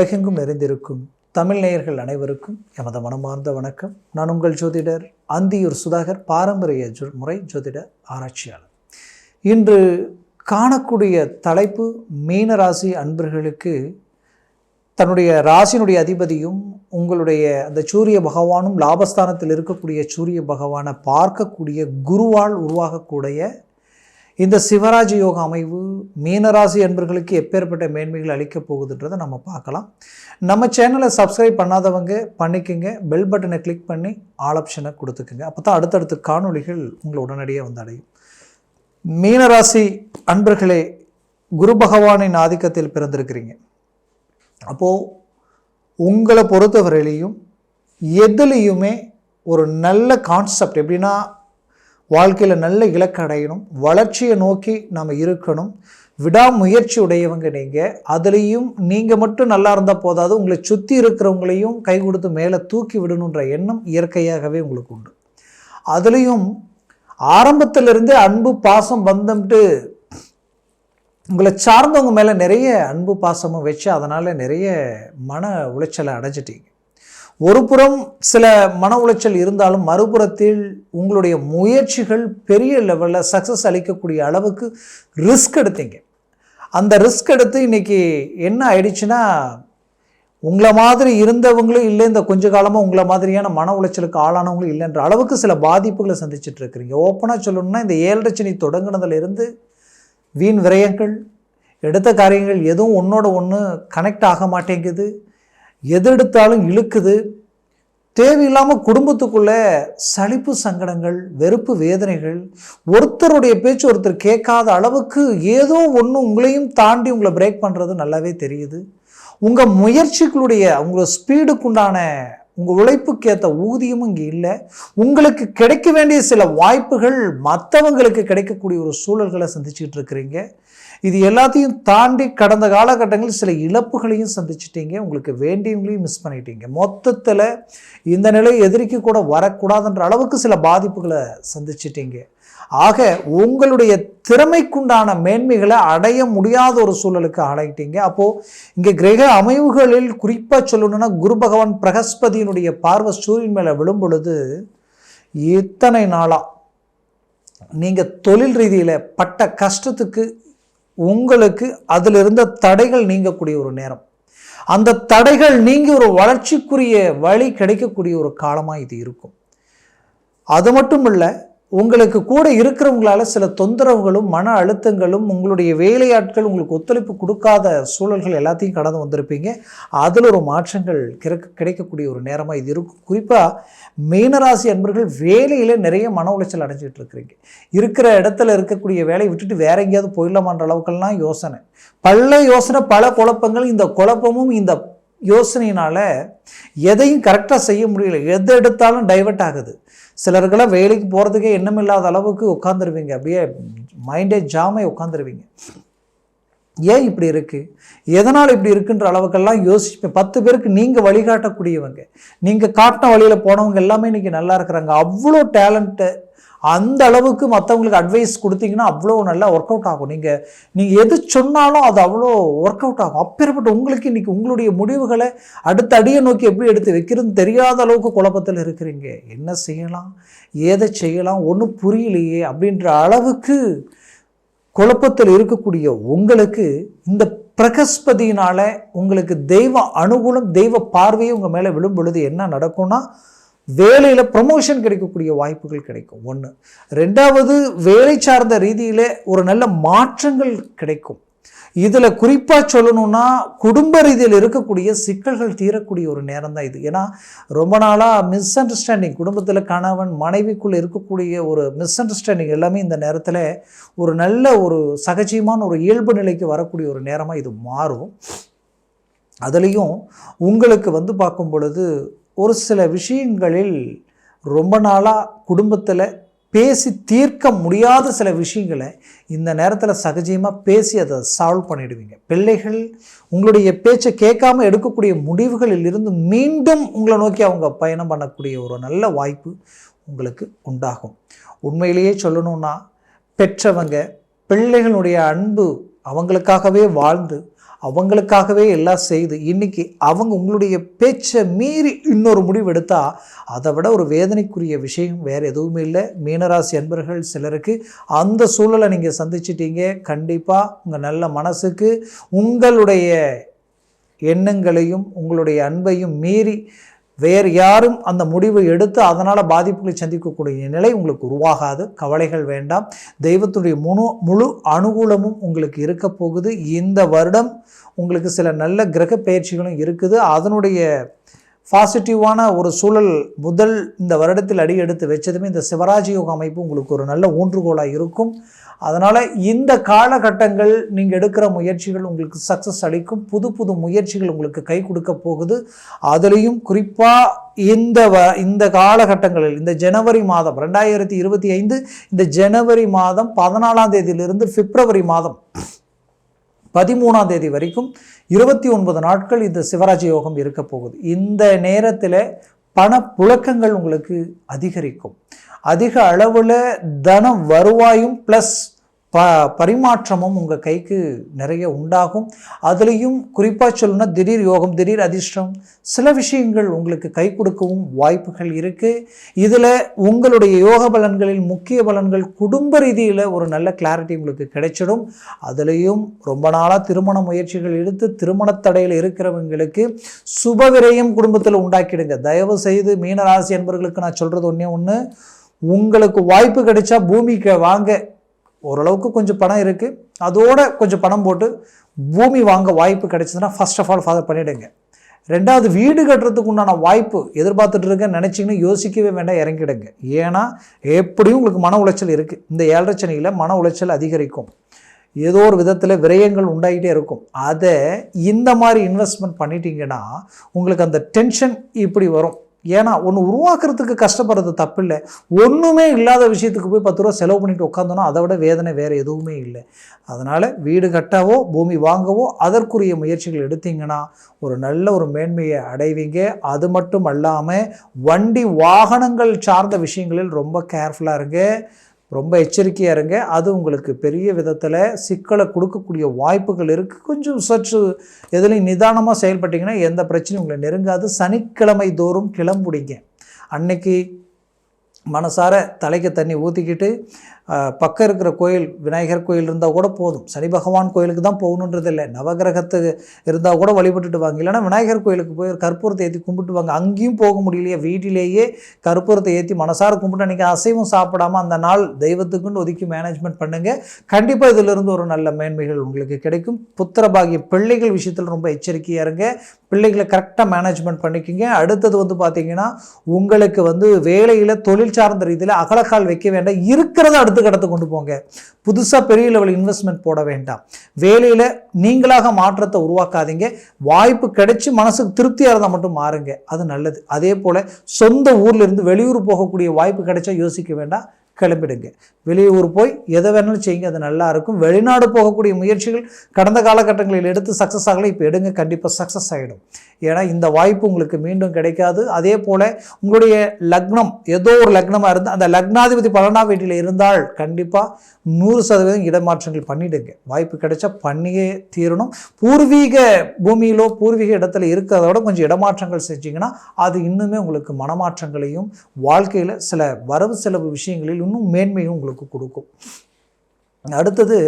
உலகெங்கும் நிறைந்திருக்கும் தமிழ் நேயர்கள் அனைவருக்கும் எமது மனமார்ந்த வணக்கம். நான் உங்கள் ஜோதிடர் அந்தியூர் சுதாகர் பாரம்பரிய முறை ஜோதிட ஆராய்ச்சியாளர். இன்று காணக்கூடிய தலைப்பு மீனராசி அன்பர்களுக்கு தன்னுடைய ராசியினுடைய அதிபதியும் உங்களுடைய அந்த சூரிய பகவானும் லாபஸ்தானத்தில் இருக்கக்கூடிய சூரிய பகவானை பார்க்கக்கூடிய குருவால் உருவாகக்கூடிய இந்த சிவராஜ யோக அமைவு மீனராசி அன்பர்களுக்கு எப்பேற்பட்ட மேன்மைகள் அளிக்கப் போகுதுன்றதை நம்ம பார்க்கலாம். நம்ம சேனலை சப்ஸ்கிரைப் பண்ணாதவங்க பண்ணிக்கோங்க. பெல் பட்டனை கிளிக் பண்ணி ஆல் ஆப்ஷனை கொடுத்துக்குங்க. அப்போ தான் அடுத்தடுத்து காணொளிகள் உங்களை உடனடியாக வந்து அடையும். மீனராசி அன்பர்களே குரு பகவானின் ஆதிக்கத்தில் பிறந்திருக்கிறீங்க. அப்போது உங்களை பொறுத்தவரையிலையும் எதுலேயுமே ஒரு நல்ல கான்செப்ட் எப்படின்னா வாழ்க்கையில் நல்ல இலக்கு அடையணும் வளர்ச்சியை நோக்கி நம்ம இருக்கணும். விடாமுயற்சி உடையவங்க நீங்கள் அதுலேயும் நீங்கள் மட்டும் நல்லா இருந்தால் போதாது உங்களை சுற்றி இருக்கிறவங்களையும் கை கொடுத்து மேலே தூக்கி விடணுன்ற எண்ணம் இயற்கையாகவே உங்களுக்கு உண்டு. அதுலேயும் ஆரம்பத்திலிருந்தே அன்பு பாசம் பந்தம்ட்டு உங்களை சார்ந்தவங்க மேலே நிறைய அன்பு பாசமும் வச்சு அதனால் நிறைய மன உளைச்சலை அடைஞ்சிட்டீங்க. ஒரு புறம் சில மன உளைச்சல் இருந்தாலும் மறுபுறத்தில் உங்களுடைய முயற்சிகள் பெரிய லெவலில் சக்ஸஸ் அளிக்கக்கூடிய அளவுக்கு ரிஸ்க் எடுத்தீங்க. அந்த ரிஸ்க் எடுத்து இன்றைக்கி என்ன ஆயிடுச்சுன்னா உங்களை மாதிரி இருந்தவங்களும் இல்லை இந்த கொஞ்ச காலமாக உங்களை மாதிரியான மன உளைச்சலுக்கு ஆளானவங்களும் இல்லைன்ற அளவுக்கு சில பாதிப்புகளை சந்திச்சுட்டு இருக்கிறீங்க. ஓப்பனாக சொல்லணும்னா இந்த ஏழரை சனி தொடங்கினதுலேருந்து வீண் விரயங்கள் எடுத்த காரியங்கள் எதுவும் ஒன்றோட ஒன்று கனெக்ட் ஆக மாட்டேங்குது. எது எடுத்தாலும் இழுக்குது. தேவையில்லாமல் குடும்பத்துக்குள்ளே சலிப்பு சங்கடங்கள் வெறுப்பு வேதனைகள் ஒருத்தருடைய பேச்சு ஒருத்தர் கேட்காத அளவுக்கு ஏதோ ஒன்று உங்களையும் தாண்டி உங்களை பிரேக் பண்ணுறது நல்லாவே தெரியுது. உங்கள் முயற்சிகளுடைய உங்களோட ஸ்பீடுக்குண்டான உங்கள் உழைப்புக்கு ஏற்ற ஊதியமும் இங்கே இல்லை. உங்களுக்கு கிடைக்க வேண்டிய சில வாய்ப்புகள் மற்றவங்களுக்கு கிடைக்கக்கூடிய ஒரு சூழல்களை சந்திச்சுட்டு இருக்கிறீங்க. இது எல்லாத்தையும் தாண்டி கடந்த காலகட்டங்களில் சில இழப்புகளையும் சந்திச்சிட்டீங்க. உங்களுக்கு வேண்டியவங்களையும் மிஸ் பண்ணிட்டீங்க. மொத்தத்தில் இந்த நிலை எதிரிக்கு கூட வரக்கூடாதுன்ற அளவுக்கு சில பாதிப்புகளை சந்திச்சிட்டீங்க. ஆக உங்களுடைய திறமைக்குண்டான மேன்மைகளை அடைய முடியாத ஒரு சூழலுக்கு ஆளாயிட்டீங்க. அப்போது இங்கே கிரக அமைவுகளில் குறிப்பாக சொல்லணும்னா குரு பகவான் பிரகஸ்பதியினுடைய பார்வை சூரியன் மேலே விழும் பொழுது இத்தனை நாளாக நீங்கள் தொழில் ரீதியில் பட்ட கஷ்டத்துக்கு உங்களுக்கு அதில் இருந்த தடைகள் நீங்கக்கூடிய ஒரு நேரம். அந்த தடைகள் நீங்கி ஒரு வளர்ச்சிக்குரிய வழி கிடைக்கக்கூடிய ஒரு காலமாக இது இருக்கும். அது மட்டும் இல்லை உங்களுக்கு கூட இருக்கிறவங்களால சில தொந்தரவுகளும் மன அழுத்தங்களும் உங்களுடைய வேலையாட்கள் உங்களுக்கு ஒத்துழைப்பு கொடுக்காத சூழல்கள் எல்லாத்தையும் கடந்து வந்திருப்பீங்க. அதில் ஒரு மாற்றங்கள் கிடைக்க கிடைக்கக்கூடிய ஒரு நேரமாக இது இருக்கும். குறிப்பாக மீனராசி அன்பர்கள் வேலையில் நிறைய மன உளைச்சல் அடைஞ்சிட்டு இருக்கிறீங்க. இருக்கிற இடத்துல இருக்கக்கூடிய வேலையை விட்டுட்டு வேற எங்கேயாவது போயிடலாமான்ற அளவுக்கெல்லாம் யோசனை. பல யோசனை பல குழப்பங்கள் இந்த குழப்பமும் இந்த யோசனையினால் எதையும் கரெக்டாக செய்ய முடியல. எதை எடுத்தாலும் டைவெர்ட் ஆகுது. சிலருக்கெல்லாம் வேலைக்கு போகிறதுக்கே எண்ணமில்லாத அளவுக்கு உட்காந்துருவீங்க அப்படியே மைண்டே ஜாமே உட்காந்துருவீங்க ஏன் இப்படி இருக்குது எதனால் இப்படி இருக்குன்ற அளவுக்கெல்லாம் யோசிப்பேன் பத்து பேருக்கு நீங்கள் வழிகாட்டக்கூடியவங்க. நீங்கள் காட்டின வழியில் போனவங்க எல்லாமே இன்றைக்கி நல்லா இருக்கிறாங்க. அவ்வளோ டேலண்ட்டு அந்த அளவுக்கு மற்றவங்களுக்கு அட்வைஸ் கொடுத்தீங்கன்னா அவ்வளோ நல்லா ஒர்க் அவுட் ஆகும். நீங்கள் நீங்கள் எது சொன்னாலும் அது அவ்வளோ ஒர்க் அவுட் ஆகும். அப்பேற்பட்ட உங்களுக்கு இன்றைக்கி உங்களுடைய முடிவுகளை அடுத்த அடியை நோக்கி எப்படி எடுத்து வைக்கிறது தெரியாத அளவுக்கு குழப்பத்தில் இருக்கிறீங்க. என்ன செய்யலாம்? ஏதை செய்யலாம்? ஒன்றும் புரியலையே அப்படின்ற அளவுக்கு குழப்பத்தில் இருக்கக்கூடிய உங்களுக்கு இந்த பிரகஸ்பதியினால் உங்களுக்கு தெய்வ அனுகூலம் தெய்வ பார்வையை உங்கள் மேலே விழும் பொழுது என்ன நடக்கும்னா வேலையில் ப்ரமோஷன் கிடைக்கக்கூடிய வாய்ப்புகள் கிடைக்கும். ஒன்று ரெண்டாவது வேலை சார்ந்த ரீதியில் ஒரு நல்ல மாற்றங்கள் கிடைக்கும். இதில் குறிப்பாக சொல்லணும்னா குடும்ப ரீதியில் இருக்கக்கூடிய சிக்கல்கள் தீரக்கூடிய ஒரு நேரம் தான் இது. ஏன்னா ரொம்ப நாளாக மிஸ் அண்டர்ஸ்டாண்டிங் குடும்பத்தில் கணவன் மனைவிக்குள்ளே இருக்கக்கூடிய ஒரு மிஸ் அண்டர்ஸ்டாண்டிங் எல்லாமே இந்த நேரத்தில் ஒரு நல்ல ஒரு சகஜமான ஒரு இயல்பு நிலைக்கு வரக்கூடிய ஒரு நேரமாக இது மாறும். அதுலேயும் உங்களுக்கு வந்து பார்க்கும் பொழுது ஒரு சில விஷயங்களில் ரொம்ப நாளாக குடும்பத்தில் பேசி தீர்க்க முடியாத சில விஷயங்களை இந்த நேரத்தில் சகஜமாக பேசி அதை சால்வ் பண்ணிடுவீங்க. பிள்ளைகள் உங்களுடைய பேச்சை கேட்காம எடுக்கக்கூடிய முடிவுகளில் இருந்து மீண்டும் உங்களை நோக்கி அவங்க பயணம் பண்ணக்கூடிய ஒரு நல்ல வாய்ப்பு உங்களுக்கு உண்டாகும். உண்மையிலேயே சொல்லணும்னா பெற்றவங்க பிள்ளைகளுடைய அன்பு அவங்களுக்காகவே வாழ்ந்து அவங்களுக்காகவே எல்லாம் செய்து இன்னைக்கு அவங்க உங்களுடைய பேச்சை மீறி இன்னொரு முடிவு எடுத்தால் அதை விட ஒரு வேதனைக்குரிய விஷயம் வேறு எதுவுமே இல்லை. மீனராசி அன்பர்கள் சிலருக்கு அந்த சூழலை நீங்கள் சந்திச்சிட்டீங்க. கண்டிப்பாக உங்கள் நல்ல மனசுக்கு உங்களுடைய எண்ணங்களையும் உங்களுடைய அன்பையும் மீறி வேறு யாரும் அந்த முடிவை எடுத்து அதனால் பாதிப்புகளை சந்திக்கக்கூடிய நிலை உங்களுக்கு உருவாகாது. கவலைகள் வேண்டாம். தெய்வத்துடைய முழு முழு அனுகூலமும் உங்களுக்கு இருக்க போகுது. இந்த வருடம் உங்களுக்கு சில நல்ல கிரக பயிற்சிகளும் இருக்குது. அதனுடைய பாசிட்டிவான ஒரு சூழல் முதல் இந்த வருடத்தில் அடி எடுத்து வச்சதுமே இந்த சிவராஜ யோக அமைப்பு உங்களுக்கு ஒரு நல்ல ஊன்றுகோலாக இருக்கும். அதனால் இந்த காலகட்டங்கள் நீங்கள் எடுக்கிற முயற்சிகள் உங்களுக்கு சக்ஸஸ் அளிக்கும். புது புது முயற்சிகள் உங்களுக்கு கை கொடுக்க போகுது. அதுலேயும் குறிப்பாக இந்த வ இந்த காலகட்டங்களில் இந்த ஜனவரி மாதம் ரெண்டாயிரத்தி இருபத்தி ஐந்து இந்த ஜனவரி மாதம் பதினாலாம் தேதியிலிருந்து பிப்ரவரி மாதம் பதிமூணாம் தேதி வரைக்கும் இருபத்தி ஒன்பது நாட்கள் இந்த சிவராஜ யோகம் இருக்க போகுது. இந்த நேரத்தில் பணப்புழக்கங்கள் உங்களுக்கு அதிகரிக்கும். அதிக அளவில் தனம் வருவாயும் ப்ளஸ் ப பரிமாற்றமும் உங்கள் கைக்கு நிறைய உண்டாகும். அதுலேயும் குறிப்பாக சொல்லணும்னா திடீர் யோகம் திடீர் அதிர்ஷ்டம் சில விஷயங்கள் உங்களுக்கு கை கொடுக்கவும் வாய்ப்புகள் இருக்குது இதில் உங்களுடைய யோக பலன்களில் முக்கிய பலன்கள் குடும்ப ரீதியில் ஒரு நல்ல கிளாரிட்டி உங்களுக்கு கிடைச்சிடும். அதுலேயும் ரொம்ப நாளாக திருமண முயற்சிகள் எடுத்து திருமணத்தடையில் இருக்கிறவங்களுக்கு சுப விரயம் குடும்பத்தில் உண்டாக்கிடுங்க. தயவு செய்து மீனராசி என்பவர்களுக்கு நான் சொல்கிறது ஒன்றே ஒன்று உங்களுக்கு வாய்ப்பு கிடைச்சா பூமிக்கு வாங்க. ஓரளவுக்கு கொஞ்சம் பணம் இருக்குது அதோட கொஞ்சம் பணம் போட்டு பூமி வாங்க வாய்ப்பு கிடைச்சதுன்னா ஃபர்ஸ்ட் ஆஃப் ஆல் ஃபாதர் பண்ணிவிடுங்க ரெண்டாவது வீடு கட்டுறதுக்கு உண்டான வாய்ப்பு எதிர்பார்த்துட்டு இருக்கேன்னு நினச்சிங்கன்னா யோசிக்கவே வேண்டாம் இறங்கிடுங்க. ஏன்னா எப்படியும் உங்களுக்கு மன உளைச்சல் இருக்குது இந்த ஏழரை சனியில் மன உளைச்சல் அதிகரிக்கும். ஏதோ ஒரு விதத்தில் விரயங்கள் உண்டாகிட்டே இருக்கும். அதை இந்த மாதிரி இன்வெஸ்ட்மெண்ட் பண்ணிட்டீங்கன்னா உங்களுக்கு அந்த டென்ஷன் இப்படி வரும். ஏன்னா ஒன்று உருவாக்குறதுக்கு கஷ்டப்படுறது தப்பில்லை. ஒன்றுமே இல்லாத விஷயத்துக்கு போய் பத்து ரூபா செலவு பண்ணிட்டு உட்காந்தோன்னா அதை விட வேதனை வேறு எதுவுமே இல்லை. அதனால் வீடு கட்டவோ பூமி வாங்கவோ அதற்குரிய முயற்சிகள் எடுத்தீங்கன்னா ஒரு நல்ல ஒரு மேன்மையை அடைவீங்க. அது மட்டும் அல்லாமல் வண்டி வாகனங்கள் சார்ந்த விஷயங்களில் ரொம்ப கேர்ஃபுல்லாக இருங்க. ரொம்ப எச்சரிக்கையாக இருங்க. அது உங்களுக்கு பெரிய விதத்தில் சிக்கலை கொடுக்கக்கூடிய வாய்ப்புகள் இருக்குது கொஞ்சம் சற்று எதுலையும் நிதானமாக செயல்பட்டிங்கன்னா எந்த பிரச்சனையும் உங்களை நெருங்காது. சனிக்கிழமை தோறும் கிளம்புடிங்க அன்னைக்கு மனசார தலைக்கு தண்ணி ஊற்றிக்கிட்டு பக்கம் இருக்கிற கோயில் விநாயகர் கோயில் இருந்தால் கூட போதும். சனி பகவான் கோயிலுக்கு தான் போகணுன்றது இல்லை நவகிரகத்துக்கு இருந்தால் கூட வழிபட்டுட்டு வாங்க. இல்லைன்னா விநாயகர் கோயிலுக்கு போய் கற்பூரத்தை ஏற்றி கும்பிட்டு வாங்க. அங்கேயும் போக முடியலையே வீட்டிலேயே கற்பூரத்தை ஏற்றி மனசார கும்பிட்டு அன்றைக்கி அசைவம் சாப்பிடாமல் அந்த நாள் தெய்வத்துக்குன்னு ஒதுக்கி மேனேஜ்மெண்ட் பண்ணுங்கள் கண்டிப்பாக இதிலிருந்து ஒரு நல்ல மேன்மைகள் உங்களுக்கு கிடைக்கும். புத்திரபாகிய பிள்ளைகள் விஷயத்தில் ரொம்ப எச்சரிக்கையாக இருங்க. பிள்ளைகளை கரெக்டாக மேனேஜ்மெண்ட் பண்ணிக்கிங்க. அடுத்தது வந்து பார்த்தீங்கன்னா உங்களுக்கு வந்து வேலையில் தொழில் சார்ந்த ரீதியில் அகலக்கால் வைக்க வேண்டாம். இருக்கிறத அடுத்த கடத்து கொண்டு போங்க. புதுசாக பெரிய லெவல் இன்வெஸ்ட்மெண்ட் போட வேண்டாம். வேலையில் நீங்களாக மாற்றத்தை உருவாக்காதீங்க. வாய்ப்பு கிடைச்சி மனசுக்கு திருப்தியாக இருந்தால் மட்டும் மாறுங்க. அது நல்லது. அதே போல் சொந்த ஊர்லேருந்து வெளியூர் போகக்கூடிய வாய்ப்பு கிடைச்சா யோசிக்க வேண்டாம். கிளம்பிடுங்க. வெளியூர் போய் எதை வேணாலும் செய்யுங்க அது நல்லா இருக்கும். வெளிநாடு போகக்கூடிய முயற்சிகள் கடந்த காலகட்டங்களில் எடுத்து சக்ஸஸ் ஆகலை இப்போ எடுங்க கண்டிப்பாக சக்ஸஸ் ஆகிடும் ஏன்னா இந்த வாய்ப்பு உங்களுக்கு மீண்டும் கிடைக்காது. அதே போல் உங்களுடைய லக்னம் ஏதோ ஒரு லக்னமாக இருந்தால் அந்த லக்னாதிபதி பன்னெண்டாம் வீட்டில் இருந்தால் கண்டிப்பாக நூறு சதவீதம் இடமாற்றங்கள் பண்ணிடுங்க. வாய்ப்பு கிடைச்சா பண்ணியே தீரணும். பூர்வீக பூமியிலோ பூர்வீக இடத்துல இருக்கிறத விட கொஞ்சம் இடமாற்றங்கள் செஞ்சிங்கன்னா அது இன்னுமே உங்களுக்கு மனமாற்றங்களையும் வாழ்க்கையில் சில வரவு செலவு விஷயங்களில் இன்னும் மேன்மையும் உங்களுக்கு கொடுக்கும். அடுத்தது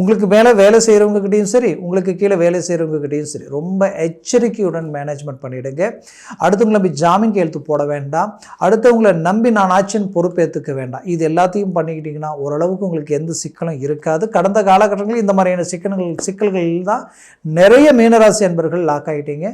உங்களுக்கு மேலே வேலை செய்கிறவங்கக்கிட்டையும் சரி உங்களுக்கு கீழே வேலை செய்கிறவங்கக்கிட்டையும் சரி ரொம்ப எச்சரிக்கையுடன் மேனேஜ்மெண்ட் பண்ணிவிடுங்க அடுத்தவங்களை நம்பி ஜாமீன் கையெழுத்து போட வேண்டாம். அடுத்தவங்களை நம்பி நான் ஆட்சின்னு பொறுப்பேற்றுக்க வேண்டாம். இது எல்லாத்தையும் பண்ணிக்கிட்டிங்கன்னா ஓரளவுக்கு உங்களுக்கு எந்த சிக்கலும் இருக்காது. கடந்த காலகட்டங்களில் இந்த மாதிரியான சிக்கல்கள் சிக்கல்களில் தான் நிறைய மீனராசி அன்பர்கள் லாக் ஆகிட்டீங்க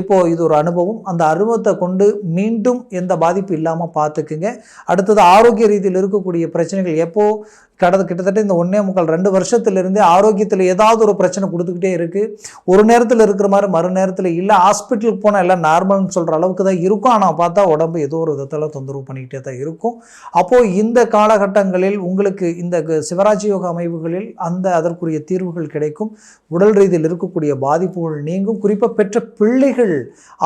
இப்போது இது ஒரு அனுபவம். அந்த அனுபவத்தை கொண்டு மீண்டும் எந்த பாதிப்பு இல்லாமல் பார்த்துக்குங்க. அடுத்தது ஆரோக்கிய ரீதியில் இருக்கக்கூடிய பிரச்சனைகள் எப்போது கடந்த கிட்டத்தட்ட இந்த ஒன்றே முக்கால் ரெண்டு வருஷத்துலேருந்தே ஆரோக்கியத்தில் ஏதாவது ஒரு பிரச்சனை கொடுத்துக்கிட்டே இருக்குது ஒரு நேரத்தில் இருக்கிற மாதிரி மறு நேரத்தில் இல்லை ஹாஸ்பிட்டலுக்கு போனால் எல்லாம் நார்மல்னு சொல்கிற அளவுக்கு தான் இருக்கும். ஆனால் பார்த்தா உடம்பு ஏதோ ஒரு விதத்தில் தொந்தரவு பண்ணிக்கிட்டே தான் இருக்கும். அப்போது இந்த காலகட்டங்களில் உங்களுக்கு இந்த சிவராஜ் யோக அமைவுகளில் அந்த அதற்குரிய தீர்வுகள் கிடைக்கும். உடல் ரீதியில் இருக்கக்கூடிய பாதிப்புகள் நீங்கும். குறிப்பாக பெற்ற பிள்ளைகள்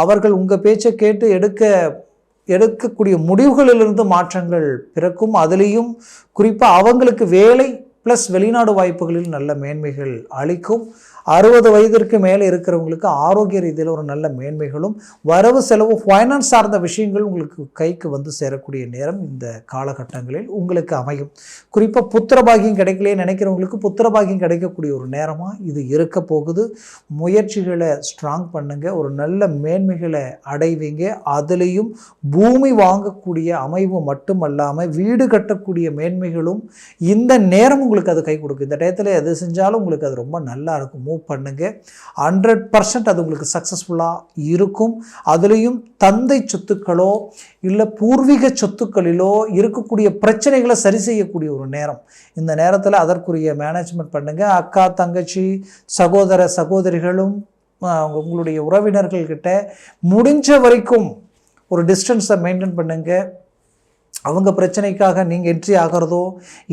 அவர்கள் உங்கள் பேச்சை கேட்டு எடுக்க எடுக்கக்கூடிய முடிவுகளிலிருந்து மாற்றங்கள் பிறக்கும். அதுலேயும் குறிப்பாக அவங்களுக்கு வேலை ப்ளஸ் வெளிநாடு வாய்ப்புகளில் நல்ல மேன்மைகள் அளிக்கும். அறுபது வயதிற்கு மேலே இருக்கிறவங்களுக்கு ஆரோக்கிய ரீதியில் ஒரு நல்ல மேன்மைகளும் வரவு செலவு ஃபைனான்ஸ் சார்ந்த விஷயங்கள் உங்களுக்கு கைக்கு வந்து சேரக்கூடிய நேரம் இந்த காலகட்டங்களில் உங்களுக்கு அமையும். குறிப்பாக புத்திரபாகியம் கிடைக்கலையே நினைக்கிறவங்களுக்கு புத்திரபாகியம் கிடைக்கக்கூடிய ஒரு நேரமாக இது இருக்க போகுது. முயற்சிகளை ஸ்ட்ராங் பண்ணுங்கள் ஒரு நல்ல மேன்மைகளை அடைவீங்க. அதுலேயும் பூமி வாங்கக்கூடிய அமைவு மட்டுமல்லாமல் வீடு கட்டக்கூடிய மேன்மைகளும் இந்த நேரம் உங்களுக்கு அது கை கொடுக்கும். இந்த டயத்தில் எது செஞ்சாலும் உங்களுக்கு அது ரொம்ப நல்லா இருக்கும். மூவ் பண்ணுங்க. ஹண்ட்ரட் பர்சன்ட் அது உங்களுக்கு சக்ஸஸ்ஃபுல்லாக இருக்கும். அதுலேயும் தந்தை சொத்துக்களோ இல்லை பூர்வீக சொத்துக்களிலோ இருக்கக்கூடிய பிரச்சனைகளை சரி செய்யக்கூடிய ஒரு நேரம். இந்த நேரத்தில் அதற்குரிய மேனேஜ்மெண்ட் பண்ணுங்கள் அக்கா தங்கச்சி சகோதர சகோதரிகளும் உங்களுடைய உறவினர்கள்கிட்ட முடிஞ்ச வரைக்கும் ஒரு டிஸ்டன்ஸை மெயின்டைன் பண்ணுங்கள் அவங்க பிரச்சனைக்காக நீங்கள் என்ட்ரி ஆகிறதோ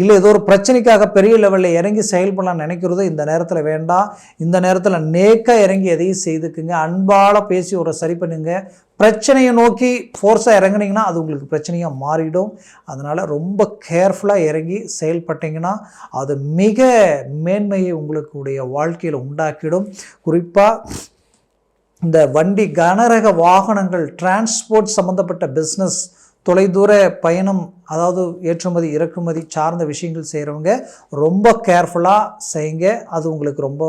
இல்லை ஏதோ ஒரு பிரச்சனைக்காக பெரிய லெவலில் இறங்கி செயல்படலாம் நினைக்கிறதோ இந்த நேரத்தில் வேண்டாம். இந்த நேரத்தில் நேக்காக இறங்கி எதையும் செய்துக்குங்க. அன்பால் பேசி ஒரு சரி பண்ணுங்க. பிரச்சனையை நோக்கி ஃபோர்ஸாக இறங்குனீங்கன்னா அது உங்களுக்கு பிரச்சனையாக மாறிடும். அதனால் ரொம்ப கேர்ஃபுல்லாக இறங்கி செயல்பட்டீங்கன்னா அது மிக மேன்மையை உங்களுக்குடைய வாழ்க்கையில் உண்டாக்கிடும். குறிப்பாக இந்த வண்டி கனரக வாகனங்கள் டிரான்ஸ்போர்ட் சம்மந்தப்பட்ட பிஸ்னஸ் தொலைதூர பயணம் அதாவது ஏற்றுமதி இறக்குமதி சார்ந்த விஷயங்கள் செய்கிறவங்க ரொம்ப கேர்ஃபுல்லாக செய்யுங்க. அது உங்களுக்கு ரொம்ப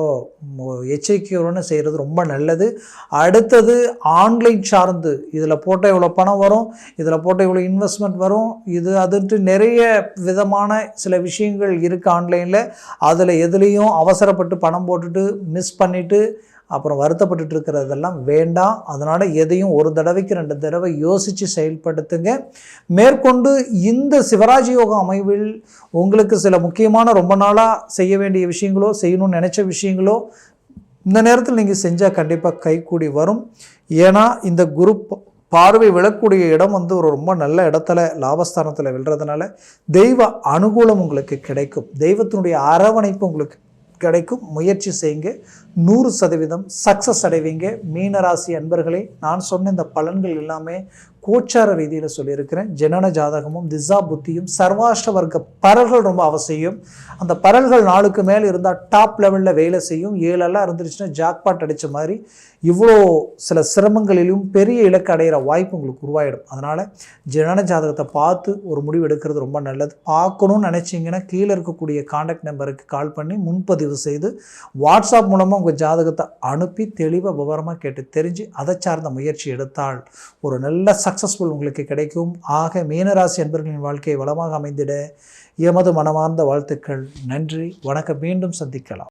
எச்சரிக்கையுடன் செய்கிறது ரொம்ப நல்லது. அடுத்தது ஆன்லைன் சார்ந்து இதில் போட்ட இவ்வளோ பணம் வரும் இதில் போட்ட இவ்வளோ இன்வெஸ்ட்மெண்ட் வரும் இது அதுன்ட்டு நிறைய விதமான சில விஷயங்கள் இருக்குது ஆன்லைனில் அதில் எதுலேயும் அவசரப்பட்டு பணம் போட்டுட்டு மிஸ் பண்ணிவிட்டு அப்புறம் வருத்தப்பட்டு இருக்கிறதெல்லாம் வேண்டாம். அதனால் எதையும் ஒரு தடவைக்கு ரெண்டு தடவை யோசித்து செயல்படுத்துங்க. மேற்கொண்டு இந்த சிவராஜ் யோக அமைவில் உங்களுக்கு சில முக்கியமான ரொம்ப நாளாக செய்ய வேண்டிய விஷயங்களோ செய்யணும்னு நினச்ச விஷயங்களோ இந்த நேரத்தில் நீங்கள் செஞ்சால் கண்டிப்பாக கைகூடி வரும். ஏன்னா இந்த குரு பார்வை விழக்கூடிய இடம் வந்து ஒரு ரொம்ப நல்ல இடத்துல லாபஸ்தானத்தில் விழுறதுனால தெய்வ அனுகூலம் உங்களுக்கு கிடைக்கும். தெய்வத்தினுடைய அரவணைப்பு உங்களுக்கு கிடைக்கும். முயற்சி செய்யுங்க. நூறு சதவீதம் சக்ஸஸ் அடைவீங்க. மீனராசி அன்பர்களே நான் சொன்ன இந்த பலன்கள் எல்லாமே கோச்சார ரீதியில் சொல்லியிருக்கிறேன். ஜனன ஜாதகமும் திசா புத்தியும் சர்வாஷ்ட வர்க்க பரல்கள் ரொம்ப அவசியம். அந்த பரல்கள் நாளுக்கு மேல் இருந்தால் டாப் லெவலில் வேலை செய்யும். ஏழெல்லாம் இருந்துருச்சுன்னா ஜாக்பாட் அடித்த மாதிரி இவ்வளோ சில சிரமங்களிலும் பெரிய இலக்கு அடைகிற வாய்ப்பு உங்களுக்கு உருவாயிடும். அதனால் ஜனன ஜாதகத்தை பார்த்து ஒரு முடிவு எடுக்கிறது ரொம்ப நல்லது. பார்க்கணும்னு நினச்சிங்கன்னா கீழே இருக்கக்கூடிய காண்டாக்ட் நம்பருக்கு கால் பண்ணி முன்பதிவு செய்து வாட்ஸ்அப் மூலமாக உங்கள் ஜாதகத்தை அனுப்பி தெளிவாக விவரமாக கேட்டு தெரிஞ்சு அதை சார்ந்த முயற்சி எடுத்தால் ஒரு நல்ல சக்ஸஸ்ஃபுல் உங்களுக்கு கிடைக்கும். ஆக மீனராசி அன்பர்களின் வாழ்க்கை வளமாக அமைந்திட எமது மனமார்ந்த வாழ்த்துக்கள். நன்றி. வணக்கம். மீண்டும் சந்திக்கலாம்.